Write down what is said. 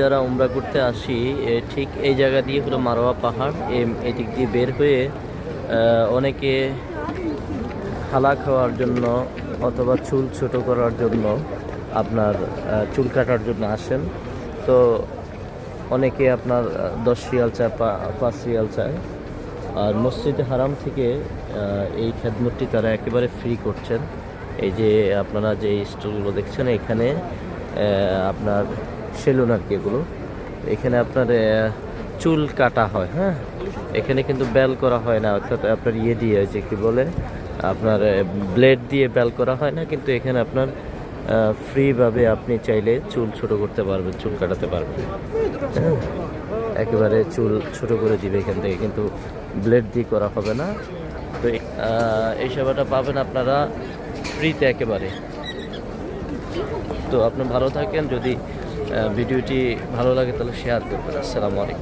যারা উমরা করতে আসি ঠিক এই জায়গা দিয়ে হলো মারোয়া পাহাড় এদিক দিয়ে বের হয়ে অনেকে হালা খাওয়ার জন্য অথবা চুল ছোট করার জন্য আপনার চুল কাটার জন্য আসেন। তো অনেকে আপনার দশ রিয়াল চায় পাঁচ রিয়াল চায়। আর মসজিদে হারাম থেকে এই খেদমতটি তারা একেবারে ফ্রি করছেন। এই যে আপনারা যে স্টলগুলো দেখছেন এখানে আপনার সেলুন আর কি এগুলো। এখানে আপনার চুল কাটা হয় হ্যাঁ? এখানে কিন্তু বেল করা হয় না, অর্থাৎ আপনার ইয়ে দিয়ে যে কি বলে, আপনার ব্লেড দিয়ে বেল করা হয় না, কিন্তু এখানে আপনার ফ্রিভাবে আপনি চাইলে চুল ছোট করতে পারবেন, চুল কাটাতে পারবেন। হ্যাঁ? একেবারে চুল ছোট করে দিবে এখান থেকে, কিন্তু ব্লেড দিয়ে করা হবে না। তো এই সেবাটা পাবেন আপনারা ফ্রিতে একেবারে। তো আপনি ভালো থাকেন। যদি ভিডিওটি ভালো লাগে তাহলে শেয়ার করবেন। আসসালামু আলাইকুম।